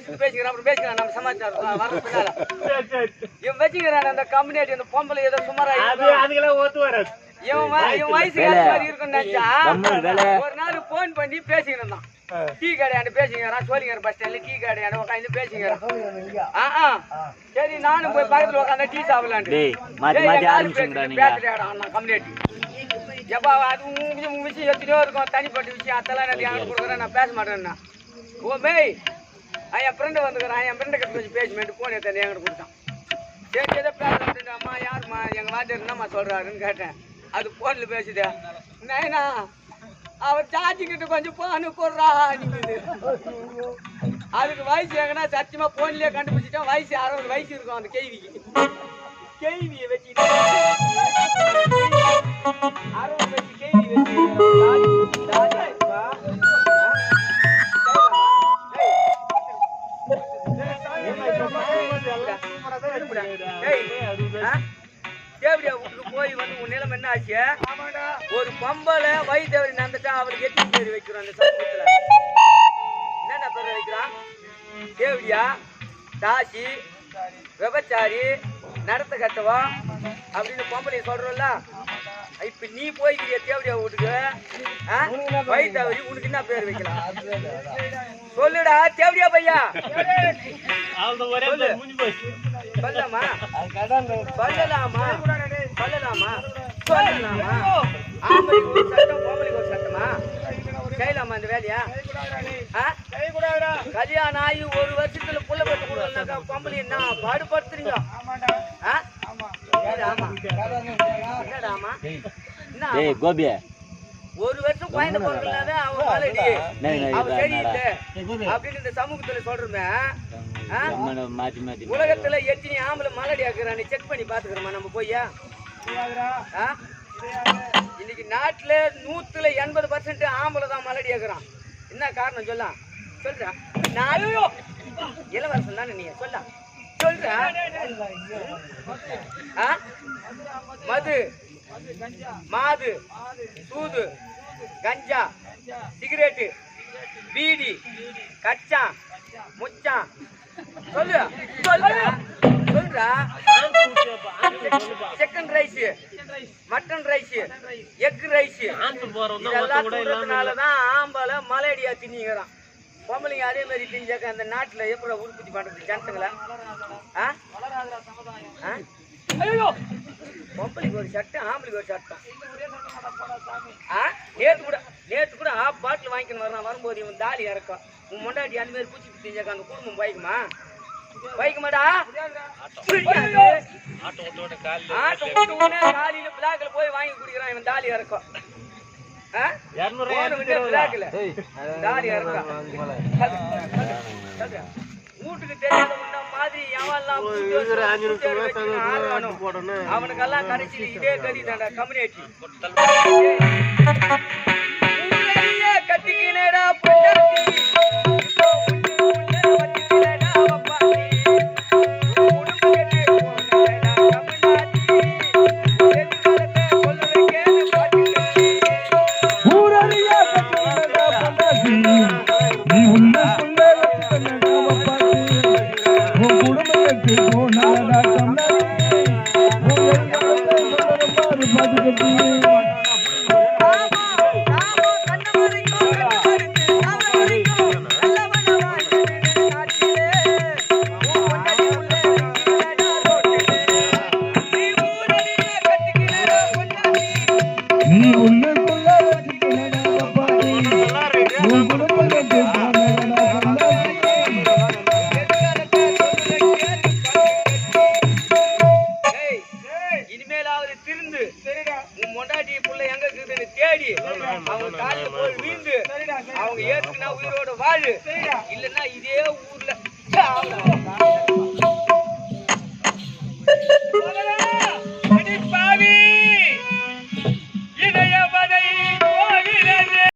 பேசிக்கிறான் அப்புறம் பேசிக்கிறான் நம்ம சமாச்சாரம். வர பின்னால. இவன் வச்சுக்கிறான் அந்த கம்யூனிட்டி அந்த பொம்பளை ஏதோ சுமாரா அது அதுக்கெல்லாம் ஒத்து வராது. இவன் வ- இவன் வயசு ஏழு மாதிரி இருக்குன்னு நினைச்சா. ஒரு நாள் போன் பண்ணி பேசிக்கிட்டு இருந்தான். டீ கடையாண்டு பேசிக்கிறான் சோழிங்கர் பஸ் ஸ்டாண்ட்ல டீ கடையாண்டு உட்காந்து பேசிக்கிறான் ஆ ஆ. சரி நானும் போய் பக்கத்துல உட்காந்து டீ சாப்பிடலான்ட்டு. அண்ணா, கம்யூனிட்டி. எப்பா, அது உன் விஷயம், உன் விஷயம் எத்தனையோ இருக்கும், தனிப்பட்ட விஷயம், அதெல்லாம் எனக்கு கொடுக்குறேன், நான் பேச மாட்டேன்னா. ஓ, மேய், என் ஃப்ரெண்டு வந்துக்கிறான், என் ஃப்ரெண்டு கிட்ட கொஞ்சம் பேசுமேன்ட்டு ஃபோன் எடுத்து என்கிட்ட கொடுத்தான். சரி, ஏதோ பேசலான்ட்டு, அம்மா, யாரும்மா, எங்க வாத்தியார் என்னம்மா சொல்கிறாருன்னு கேட்டேன். அது ஃபோனில் பேசுதே. நைனா, அவர் சார்ஜி கிட்ட கொஞ்சம் ஃபோனு போடுறா அதுக்கு வயசு எங்கன்னா சத்தியமாக ஃபோன்லேயே கண்டுபிடிச்சிட்டா வயசு அறுபது வயசு இருக்கும் அந்த கேள்விக்கு. கேள்வியை வச்சுக்கிட்டு தேவடியா வீட்டுக்கு போய் வந்து உன் நிலைமை என்ன ஆச்சு ஒரு பொம்பளை வயிற்று நடந்துட்டா அவளுக்கு எட்டு பேர் வைக்கிறோம் அந்த சமூகத்துல. என்னென்ன பேர் வைக்கிறான்? தேவடியா தாசி விபச்சாரி நடத்த கட்டவா? அப்படின்னு பொம்பளை சொல்றோம்ல. இப்ப நீ போய்க்கிறிய தேவடியா வீட்டுக்கு? ஆ? வயித்தவரி உனக்கு என்ன பேர் வைக்கலாம்? சொல்லுடா தேவடியா பையா? சொல்லலாமா? சொல்லலாமா? சொல்லலாமா? சொல்லலாமா? ஆம்பளைக்கு ஒரு சட்டம் பொம்பளைக்கு ஒரு சட்டமா? செய்யலாமா இந்த வேலையா? கல்யாணம் ஆகி ஒரு வருஷத்துல புள்ள பெற்று கொடுக்கலனாக்கா பொம்பளை என்ன பாடுபடுத்துறீங்க? ஆ? என்னடா ஆமா. என்னடா ஆமா? என்ன ஆமா? ஒரு வருஷம் குழந்தை பிறக்கலனாவே அவன் நை, அவன் சரியில்லை. அப்படின்னு இந்த சமூகத்துல சொல்றமே உலகத்துல எத்தனை ஆம்பளை மலடி ஆக்குறான்னு செக் பண்ணி பாத்துக்கிறோமா நம்ம போய்யா? ஆ? இன்னைக்கு நாட்டுல நூத்துல எண்பது பர்சன்ட் ஆம்பளை தான் மலடி ஆக்குறான். என்ன காரணம் சொல்ல? சொல்றா. நான் இளவரசன் தானே நீ? சொல்ல. சொல்றா. ஆ? மது. மாது சூது கஞ்சா சிகரெட்டு பீடி கச்சா முச்சா. சொல்லு சொல்றா சொல்றா. Chicken rice mutton rice egg rice answer போறவன் தான் இதெல்லாம் ஆம்பளை மலையடியா திணிக்கிறான். பொம்பளைங்க அதே மாதிரி திணிச்சாக்க அந்த நாட்டுல எப்படி உற்பத்தி பண்றது ஜனத்துங்களா? ஆ? பொம்பளைக்கு ஒரு சட்டம் ஆம்பளைக்கு ஒரு சட்டம் ஆ? நேத்து கூட நேத்து கூட ஆஃப் பாட்டில் வாங்கிக்கணும் வரான் வரும்போது இவன் தாலி இறக்கும் உன் முண்டாட்டி அந்த மாதிரி பூச்சி திஞ்சாக்க அந்த குடும்பம் பைக்குமா பைக்குமாடா ஆட்டோ ஓட்டோட கால் ஆட்டோ விட்டு காலையில பிளாக்ல போய் வாங்கி குடிக்கிறான். இவன் தாலி இறக்கும் வீட்டுக்கு தெரியாத முன்ன மாதிரி ஆடுறானோ, அவனுக்கெல்லாம் கடைசியில் இதே கதி தாண்டா கம்யூனிட்டி கட்டிக்கினடா படி அவங்க காலில் போய் வீழ்ந்து அவங்க ஏத்துனா உயிரோட வாழ். இல்லைன்னா இதே ஊர்ல.